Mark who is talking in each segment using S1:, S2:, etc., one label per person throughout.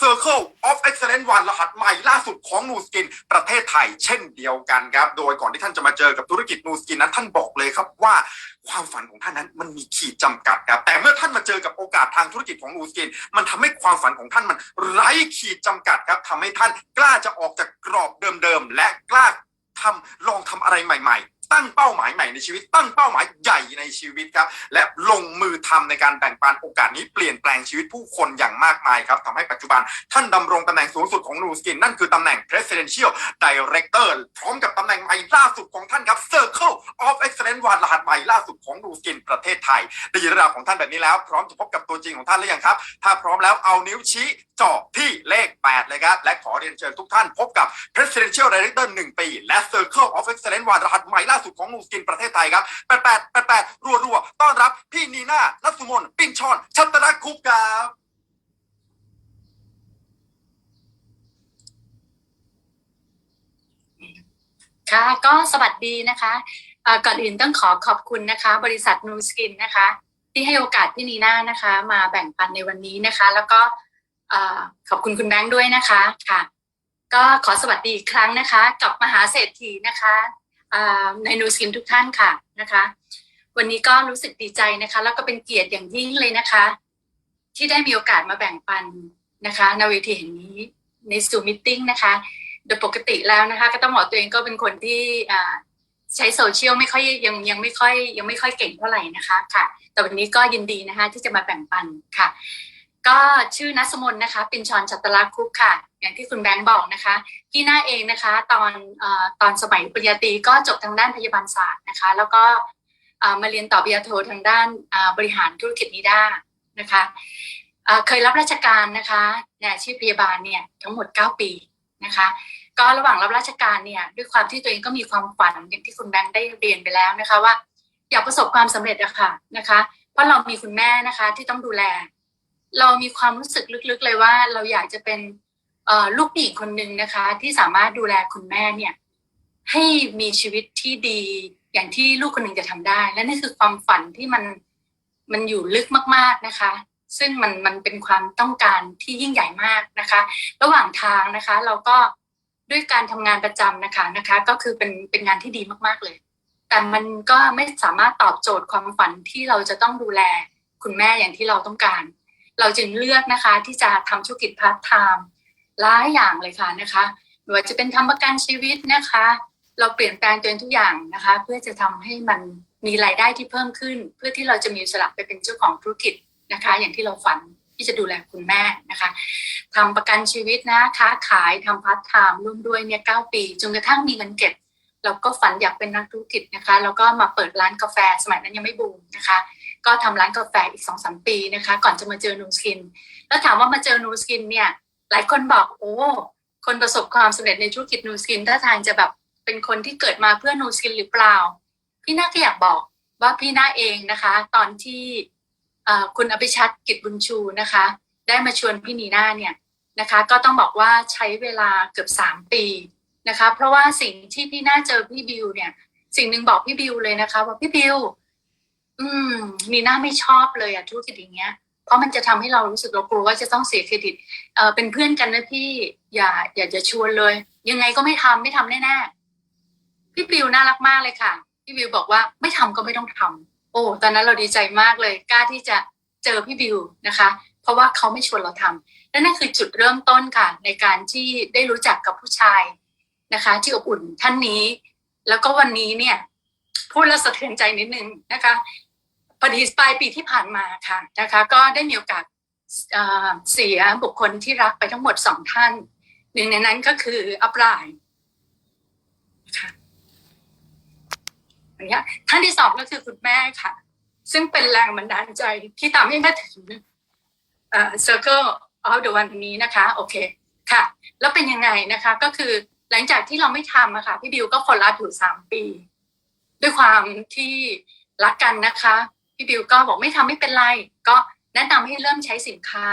S1: Circle of Excellence วันรหัสใหม่ล่าสุดของนูสกินประเทศไทยเช่นเดียวกันครับ โดยก่อนที่ท่านจะมาเจอกับธุรกิจนูสกินนั้นท่านบอกเลยครับว่าความฝันของท่านนั้นมันมีขีดจำกัดครับ แต่เมื่อท่านมาเจอกับโอกาสทางธุรกิจของนูสกิน มันทำให้ความฝันของท่านมันไร้ขีดจำกัดครับทำให้ท่านกล้าจะออกจากกรอบเดิมๆและกล้า ทำลองทำอะไรใหม่ๆ ตั้งเป้าหมายใหม่ในชีวิต ตั้งเป้าหมายใหญ่ในชีวิตครับ และลงมือทำในการแบ่งปันโอกาสนี้เปลี่ยนแปลงชีวิตผู้คนอย่างมากมายครับทำให้ปัจจุบันท่านดำรงตำแหน่งสูงสุดของนูสกิน นั่นคือตำแหน่ง Presidential Director พร้อมกับตำแหน่งใหม่ล่าสุดของท่านครับ Circle of Excellence วันรหัสใหม่ล่าสุดของนูสกินประเทศไทยได้ยินเรื่องราวของท่านแบบนี้แล้ว พร้อมจะพบกับตัวจริงของท่านหรือยังครับ ถ้าพร้อมแล้วเอานิ้วชี้จ่อที่ 8 เลยครับ และขอเรียนเชิญทุกท่านพบกับ Presidential Director 1 ปี และ Circle of Excellence วันรหัสใหม่ล่าสุดของนูสกินประเทศไทยครับ 88 88 รัวๆ ต้อนรับพี่นีน่านัสสุมน ปินชอนชัตตนคุปครับ
S2: ค่ะก็สวัสดีนะคะก่อนอื่นต้องขอขอบคุณนะคะ บริษัทนูสกินนะคะ ที่ให้โอกาสพี่นีน่านะคะ มาแบ่งปันในวันนี้นะคะ แล้วก็ ขอบคุณคุณแบงค์ด้วยนะคะค่ะ ก็ขอสวัสดีอีกครั้งนะคะ กับมหาเศรษฐีนะคะในนูสกินทุกท่านค่ะนะคะ วันนี้ก็รู้สึกดีใจนะคะ แล้วก็เป็นเกียรติอย่างยิ่งเลยนะคะ ที่ได้มีโอกาสมาแบ่งปันนะคะในเวทีแห่งนี้ในซูมิทติ้งนะคะ โดยปกติแล้วนะคะ ก็ต้องบอกตัวเองก็เป็นคนที่ใช้โซเชียลไม่ค่อยยังยังไม่ค่อยยังไม่ค่อยเก่งเท่าไหร่นะคะค่ะ แต่วันนี้ก็ยินดีนะคะ ที่จะมาแบ่งปันค่ะ ก็ชื่อนัสมนนะคะ เป็นชอนจัตลาคุปค่ะ อย่างที่คุณแบงค์บอกนะคะพี่หน้าเองนะคะ ตอนอตอนสมัยปริญญาตรีก็จบทางด้านพยาบาลศาสตร์นะคะ แล้วก็มาเรียนต่อปริญญาโททางด้านบริหารธุรกิจนิด้านะคะเคยรับราชการนะคะในอาชีพพยาบาลเนี่ยทั้งหมด 9 ปีนะคะ ก็ระหว่างรับราชการเนี่ยด้วยความที่ตัวเองก็มีความฝันอย่างที่คุณแบงค์ได้เรียนไปแล้วนะคะว่า อยากประสบความสำเร็จอะค่ะนะคะ เพราะเรามีคุณแม่นะคะที่ต้องดูแล เรามีความรู้สึกลึกๆเลยว่า เราอยากจะเป็นลูกผู้หญิงคนหนึ่งนะคะ ที่สามารถดูแลคุณแม่เนี่ย ให้มีชีวิตที่ดีอย่างที่ลูกคนหนึ่งจะทำได้ และนี่คือความฝันที่มันมันอยู่ลึกมาก ๆนะคะ ซึ่งมันมันเป็นความต้องการที่ยิ่งใหญ่มากนะคะ ระหว่างทางนะคะ เราก็ด้วยการทำงานประจำนะคะนะคะ ก็คือเป็นเป็นงานที่ดีมากๆเลย แต่มันก็ไม่สามารถตอบโจทย์ความฝันที่เราจะต้องดูแลคุณแม่อย่างที่เราต้องการ เราจึงเลือกนะคะที่จะทำธุรกิจพาร์ทไทม์หลายอย่างเลยค่ะนะคะไม่ว่าจะเป็นทำประกันชีวิตนะคะ เราเปลี่ยนแปลงตัวเองทุกอย่างนะคะ เพื่อจะทำให้มันมีรายได้ที่เพิ่มขึ้น เพื่อที่เราจะมีสลับไปเป็นเจ้าของธุรกิจนะคะ อย่างที่เราฝันที่จะดูแลคุณแม่นะคะทำประกันชีวิตนะค้าขายทำพาร์ทไทม์ร่วมด้วยเนี่ยเก้าปีจนกระทั่งมีเงินเก็บเราก็ฝันอยากเป็นนักธุรกิจนะคะแล้วก็มาเปิดร้านกาแฟสมัยนั้นยังไม่บูมนะคะ ก็ทำร้านกาแฟอีกสองสามปีนะคะ ก่อนจะมาเจอนูสกิน แล้วถามว่ามาเจอนูสกินเนี่ยหลายคนบอกโอ้คนประสบความสำเร็จในธุรกิจนูสกินถ้าทางจะแบบเป็นคนที่เกิดมาเพื่อนูสกินหรือเปล่า พี่นาก็อยากบอกว่าพี่นาเองนะคะ ตอนที่คุณอภิชัดกิจบุญชูนะคะ ได้มาชวนพี่นีน่าเนี่ยนะคะ ก็ต้องบอกว่าใช้เวลาเกือบสามปีนะคะ เพราะว่าสิ่งที่พี่น่าเจอพี่บิวเนี่ย สิ่งหนึ่งบอกพี่บิวเลยนะคะ ว่าพี่บิว อืมนีหน่าไม่ชอบเลยอะธุรกิจอย่างเงี้ย เพราะมันจะทำให้เรารู้สึกเรากลัวว่าจะต้องเสียเครดิต เออเป็นเพื่อนกันนะพี่อย่า อย่าจะชวนเลย ยังไงก็ไม่ทำไม่ทำแน่ๆพี่บิวน่ารักมากเลยค่ะ พี่บิวบอกว่าไม่ทำก็ไม่ต้องทำโอ้ตอนนั้นเราดีใจมากเลยกล้าที่จะเจอพี่บิวนะคะ เพราะว่าเขาไม่ชวนเราทำและนั่นคือจุดเริ่มต้นค่ะ ในการที่ได้รู้จักกับผู้ชายนะคะ ที่อบอุ่นท่านนี้ แล้วก็วันนี้เนี่ยพูดแล้วสะเทือนใจนิดนึงนะคะ อดีปลายปีที่ผ่านมาค่ะนะคะ ก็ได้มีโอกาสเสียบุคคลที่รักไปทั้งหมดสองท่าน หนึ่งในนั้นก็คืออัปรายนะคะอย่างเงี้ยท่านที่สองก็คือคุณแม่ค่ะ ซึ่งเป็นแรงบันดาลใจที่ทำให้แม่ถึงเอ่อ circle of the one นี้นะคะ โอเคค่ะ แล้วเป็นยังไงนะคะ ก็คือหลังจากที่เราไม่ทำอะค่ะพี่บิวก็คนรับอยู่สามปี ด้วยความที่รักกันนะคะ พี่บิวก็บอกไม่ทำไม่เป็นไร ก็แนะนำให้เริ่มใช้สินค้า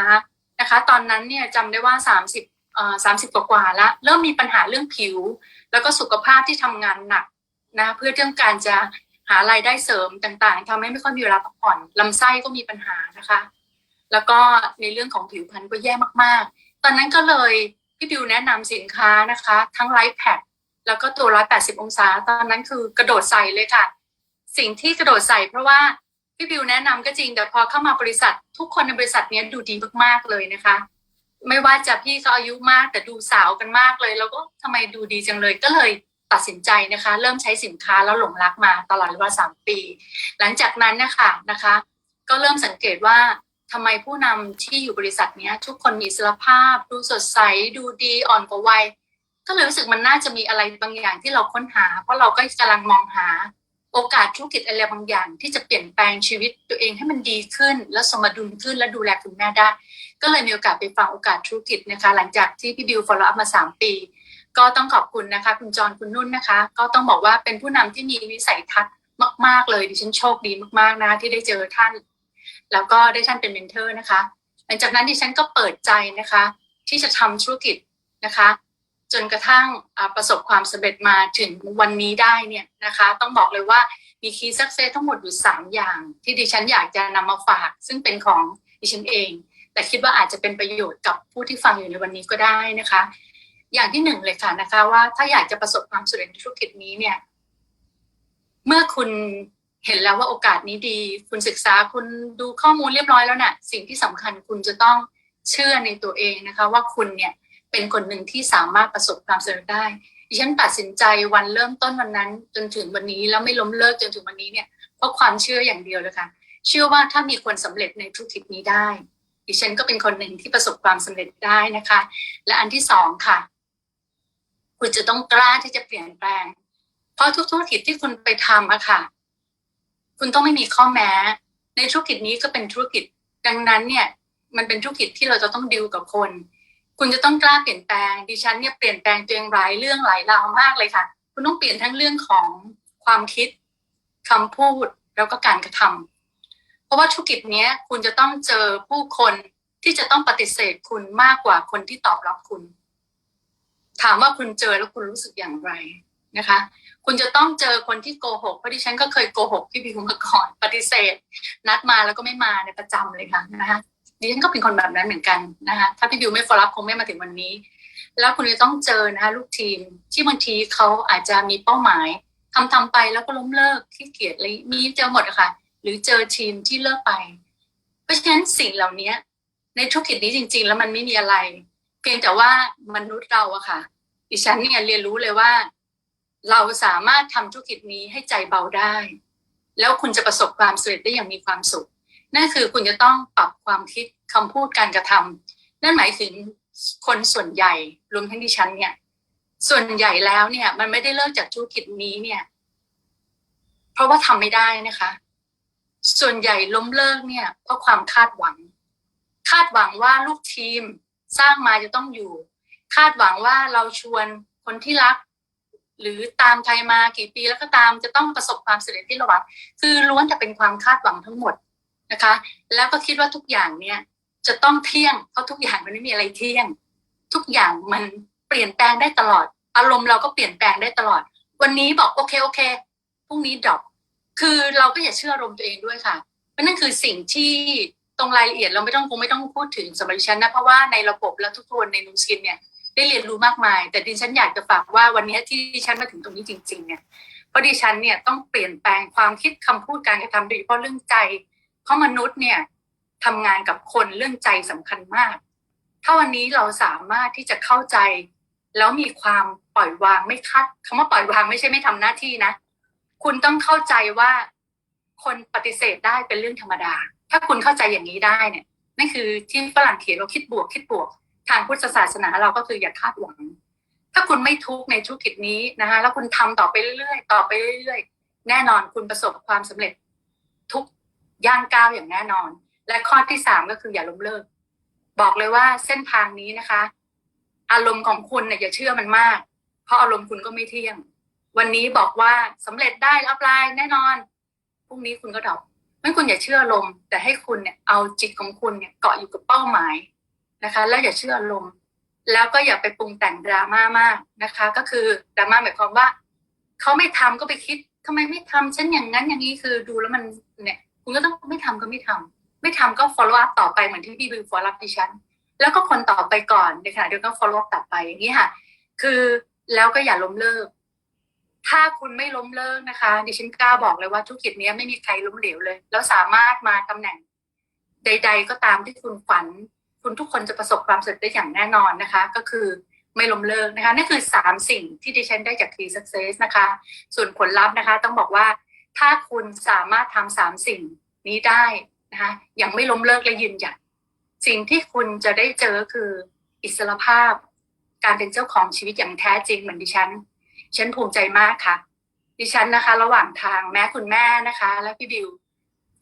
S2: นะคะ ตอนนั้นเนี่ยจำได้ว่า 30เอ่อ30 กว่าแล้วเริ่มมีปัญหาเรื่องผิว แล้วก็สุขภาพที่ทำงานหนักนะเพื่อเรื่องการจะหารายได้เสริมต่างๆทำให้ไม่ค่อยมีเวลาพักผ่อนลำไส้ก็มีปัญหานะคะ แล้วก็ในเรื่องของผิวพรรณก็แย่มากๆ ตอนนั้นก็เลยพี่บิวแนะนำสินค้านะคะ ทั้งไลท์แพดแล้วก็ตัว180องศา ตอนนั้นคือกระโดดใส่เลยค่ะ สิ่งที่กระโดดใส่เพราะว่า พี่บิวแนะนำก็จริง แต่พอเข้ามาบริษัท ทุกคนในบริษัทเนี้ยดูดีมากๆเลยนะคะ ไม่ว่าจะพี่เขาอายุมากแต่ดูสาวกันมากเลย แล้วก็ทำไมดูดีจังเลยก็เลยตัดสินใจนะคะ เริ่มใช้สินค้าแล้วหลงรักมาตลอดระยะเวลาสามปี หลังจากนั้นนะคะนะคะ ก็เริ่มสังเกตว่าทำไมผู้นำที่อยู่บริษัทเนี้ย ทุกคนมีสรภาพ ดูสดใสดูดีอ่อนกว่าวัยก็เลยรู้สึกมันน่าจะมีอะไรบางอย่างที่เราค้นหา เพราะเราก็กำลังมองหา โอกาสธุรกิจอะไรบางอย่าง ที่จะเปลี่ยนแปลงชีวิตตัวเองให้มันดีขึ้น และสมดุลขึ้นและดูแลคุณแม่ได้ ก็เลยมีโอกาสไปฟังโอกาสธุรกิจนะคะ หลังจากที่พี่บิว follow up มา 3 ปี ก็ต้องขอบคุณนะคะ คุณจรคุณนุ่นนะคะ ก็ต้องบอกว่าเป็นผู้นำที่มีวิสัยทัศน์มาก ๆ เลยดิฉันโชคดีมากๆนะคะที่ได้เจอท่าน แล้วก็ได้ท่านเป็นเมนเทอร์นะคะ หลังจากนั้นดิฉันก็เปิดใจนะคะ ที่จะทำธุรกิจนะคะ จนกระทั่งประสบความสำเร็จมาถึงวันนี้ได้เนี่ยนะคะ ต้องบอกเลยว่ามีคีย์สักเซสทั้งหมดอยู่สามอย่าง ที่ดิฉันอยากจะนำมาฝาก ซึ่งเป็นของดิฉันเอง แต่คิดว่าอาจจะเป็นประโยชน์กับผู้ที่ฟังอยู่ในวันนี้ก็ได้นะคะ อย่างที่หนึ่งเลยค่ะนะคะ ว่าถ้าอยากจะประสบความสำเร็จในธุรกิจนี้เนี่ย เมื่อคุณเห็นแล้วว่าโอกาสนี้ดี คุณศึกษาคุณดูข้อมูลเรียบร้อยแล้วน่ะ สิ่งที่สำคัญคุณจะต้องเชื่อในตัวเองนะคะ ว่าคุณเนี่ย เป็นคนหนึ่งที่สามารถประสบความสำเร็จได้ดิฉันตัดสินใจวันเริ่มต้นวันนั้น จนถึงวันนี้แล้วไม่ล้มเลิกจนถึงวันนี้เนี่ยเพราะความเชื่ออย่างเดียวเลยค่ะเชื่อว่าถ้ามีคนสำเร็จในธุรกิจนี้ได้ ดิฉันก็เป็นคนหนึ่งที่ประสบความสำเร็จได้นะคะ และอันที่สองค่ะ คุณจะต้องกล้าที่จะเปลี่ยนแปลง เพราะทุกธุรกิจที่คุณไปทำอะค่ะ คุณต้องไม่มีข้อแม้ ในธุรกิจนี้ก็เป็นธุรกิจดังนั้นเนี่ย มันเป็นธุรกิจที่เราจะต้องดิวกับคน คุณจะต้องกล้าเปลี่ยนแปลงดิฉันเนี่ยเปลี่ยนแปลงตัวเองหลายเรื่องหลายราวมากเลยค่ะ คุณต้องเปลี่ยนทั้งเรื่องของความคิดคำพูดแล้วก็การกระทำเพราะว่าธุรกิจเนี้ยคุณจะต้องเจอผู้คนที่จะต้องปฏิเสธคุณมากกว่าคนที่ตอบรับคุณ ถามว่าคุณเจอแล้วคุณรู้สึกอย่างไรนะคะ คุณจะต้องเจอคนที่โกหกเพราะดิฉันก็เคยโกหกพี่พิมมาก่อนปฏิเสธ นัดมาแล้วก็ไม่มาในประจำเลยค่ะนะคะ ดิฉันก็เป็นคนแบบนั้นเหมือนกันนะคะถ้าพี่บิวไม่ฟอลับคงไม่มาถึงวันนี้ แล้วคุณจะต้องเจอนะคะลูกทีมที่บางทีเขาอาจจะมีเป้าหมายทำทำไปแล้วก็ล้มเลิกขี้เกียจอะไรมีเจอหมดอะค่ะ หรือเจอทีมที่เลิกไป เพราะฉะนั้นสิ่งเหล่านี้ในธุรกิจนี้จริง ๆ แล้วมันไม่มีอะไร เพียงแต่ว่ามนุษย์เราอะค่ะ ดิฉันเนี่ยเรียนรู้เลยว่า เราสามารถทำธุรกิจนี้ให้ใจเบาได้ แล้วคุณจะประสบความสำเร็จได้อย่างมีความสุข นั่นคือคุณจะต้องปรับความคิดคำพูดการกระทำนั่นหมายถึงคนส่วนใหญ่รวมทั้งดิฉันเนี่ย ส่วนใหญ่แล้วเนี่ย มันไม่ได้เลิกจากธุรกิจนี้เนี่ย เพราะว่าทำไม่ได้นะคะ ส่วนใหญ่ล้มเลิกเนี่ย เพราะความคาดหวัง คาดหวังว่าลูกทีมสร้างมาจะต้องอยู่ คาดหวังว่าเราชวนคนที่รัก หรือตามใครมากี่ปีแล้วก็ตามจะต้องประสบความสำเร็จที่เราหวังคือล้วนแต่เป็นความคาดหวังทั้งหมด นะคะ แล้วก็คิดว่าทุกอย่างเนี่ยจะต้องเที่ยงเพราะทุกอย่างมันไม่มีอะไรเที่ยง ทุกอย่างมันเปลี่ยนแปลงได้ตลอด อารมณ์เราก็เปลี่ยนแปลงได้ตลอด วันนี้บอกโอเคโอเคพรุ่งนี้ดรอปคือเราก็อย่าเชื่ออารมณ์ตัวเองด้วยค่ะเพราะนั่นคือสิ่งที่ตรงรายละเอียดเราไม่ต้องคงไม่ต้องพูดถึงสำหรับดิฉันนะเพราะว่าในระบบและทุกคนในนูสกินเนี่ยได้เรียนรู้มากมาย แต่ดิฉันอยากจะฝากว่าวันนี้ที่ดิฉันมาถึงตรงนี้จริง ๆ เนี่ยเพราะดิฉันเนี่ยต้องเปลี่ยนแปลงความคิดคำพูดการกระทำโดยเฉพาะเรื่องใจ เพราะมนุษย์เนี่ยทำงานกับคนเรื่องใจสำคัญมาก ถ้าวันนี้เราสามารถที่จะเข้าใจ แล้วมีความปล่อยวางไม่คัดคำว่าปล่อยวางไม่ใช่ไม่ทำหน้าที่นะ คุณต้องเข้าใจว่าคนปฏิเสธได้เป็นเรื่องธรรมดา ถ้าคุณเข้าใจอย่างนี้ได้เนี่ยนั่นคือที่ฝรั่งเขียนว่าคิดบวกคิดบวก ทางพุทธศาสนาเราก็คืออย่าคาดหวัง ถ้าคุณไม่ทุกข์ในธุรกิจนี้นะคะแล้วคุณทำต่อไปเรื่อยๆต่อไปเรื่อยๆ แน่นอนคุณประสบความสำเร็จทุก ย่างก้าวอย่างแน่นอน และข้อที่สามก็คืออย่าล้มเลิก บอกเลยว่าเส้นทางนี้นะคะ อารมณ์ของคุณเนี่ยอย่าเชื่อมันมาก เพราะอารมณ์คุณก็ไม่เที่ยง วันนี้บอกว่าสำเร็จได้อัพไลน์แน่นอนพรุ่งนี้คุณก็ดรอปไม่คุณอย่าเชื่ออารมณ์แต่ให้คุณเนี่ยเอาจิตของคุณเนี่ยเกาะอยู่กับเป้าหมายนะคะ แล้วอย่าเชื่ออารมณ์แล้วก็อย่าไปปรุงแต่งดราม่ามากนะคะ ก็คือดราม่าหมายความว่าเขาไม่ทำก็ไปคิดทำไมไม่ทำฉันอย่างนั้นอย่างนี้คือดูแล้วมันเนี่ย คุณก็ต้องไม่ทำก็ไม่ทไม่ทำก็ follow up ต่อไปเหมือนที่พี่บิว follow up ดิฉัน แล้วก็คนต่อไปก่อนในขณะเดียวกัน follow up ต่อไปอย่างนี้ค่ะ คือแล้วก็อย่าล้มเลิก ถ้าคุณไม่ล้มเลิกนะคะ ดิฉันกล้าบอกเลยว่าธุรกิจนี้ไม่มีใครล้มเหลวเลย แล้วสามารถมาตำแหน่ง ใด ๆ ก็ตามที่คุณฝัน คุณทุกคนจะประสบความสำเร็จได้อย่างแน่นอนนะคะ ก็คือไม่ล้มเลิกนะคะนั่นคือสามสิ่งที่ดิฉันได้จาก Key Success นะคะ ส่วนผลลัพธ์นะคะ ต้องบอกว่า ถ้าคุณสามารถทำสามสิ่งนี้ได้นะคะยังไม่ล้มเลิกและยืนหยัดสิ่งที่คุณจะได้เจอคืออิสรภาพ การเป็นเจ้าของชีวิตอย่างแท้จริงเหมือนดิฉันฉันภูมิใจมากค่ะ ดิฉันนะคะ ระหว่างทางแม้คุณแม่นะคะ และพี่บิว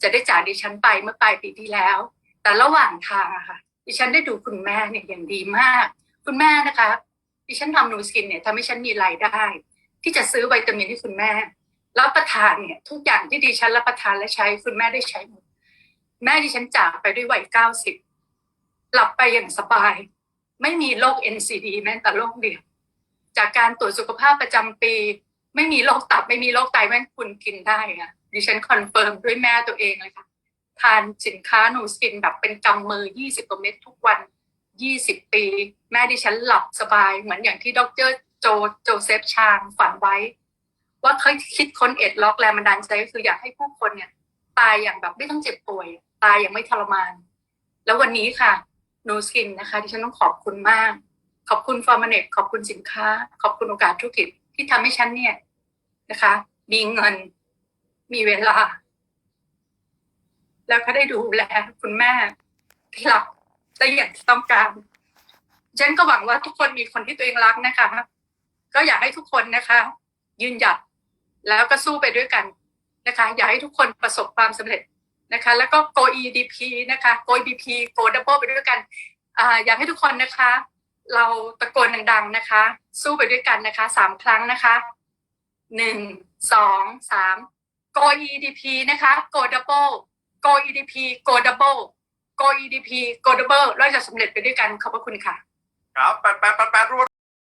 S2: จะได้จากดิฉันไปเมื่อปลายปีที่แล้ว แต่ระหว่างทางอะค่ะ ดิฉันได้ดูคุณแม่เนี่ยอย่างดีมาก คุณแม่นะคะ ดิฉันทำนูสกินเนี่ยทำให้ฉันมีรายได้ ที่จะซื้อวิตามินให้คุณแม่ รับประทานเนี่ยทุกอย่างที่ดิฉันรับประทานและใช้คุณแม่ได้ใช้หมดแม่ดิฉันจากไปด้วยวัยเก้าสิบหลับไปอย่างสบาย ไม่มีโรค NCD แม้แต่โรคเดียว จากการตรวจสุขภาพประจำปี ไม่มีโรคตับไม่มีโรคไตแม่คุณกินได้ค่ะดิฉันคอนเฟิร์มด้วยแม่ตัวเองเลยค่ะทานสินค้าหนูสกินแบบเป็นกำมือ 20กว่าเม็ดทุกวัน 20 ปี แม่ดิฉันหลับสบายเหมือนอย่างที่ดรโจโจเซฟชางฝันไว้ ว่าเขาคิดค้นเอ็ดล็อกแรงบันดาลใจก็คืออยากให้ผู้คนเนี่ย ตายอย่างแบบไม่ต้องเจ็บป่วย ตายอย่างไม่ทรมาน แล้ววันนี้ค่ะนูสกินนะคะที่ฉันต้องขอบคุณมาก ขอบคุณฟอร์มเนตขอบคุณสินค้า ขอบคุณโอกาสธุรกิจที่ทำให้ฉันเนี่ยนะคะ มีเงิน มีเวลา แล้วก็ได้ดูแลคุณแม่ที่รักได้อย่างที่ต้องการฉันก็หวังว่าทุกคนมีคนที่ตัวเองรักนะคะ ก็อยากให้ทุกคนนะคะ ยืนหยัด แล้วก็สู้ไปด้วยกันนะคะ อยากให้ทุกคนประสบความสำเร็จนะคะ แล้วก็ go EDP นะคะ go EDP go double ไปด้วยกันอ่าอยากให้ทุกคนนะคะ เราตะโกนดังๆนะคะ สู้ไปด้วยกันนะคะสามครั้งนะคะหนึ่งสองสาม go EDP นะคะ go double go EDP go double go EDP go double เราจะสำเร็จไปด้วยกันขอบพระคุณค่ะ
S1: ครับแปดแปดแปดแปดรวด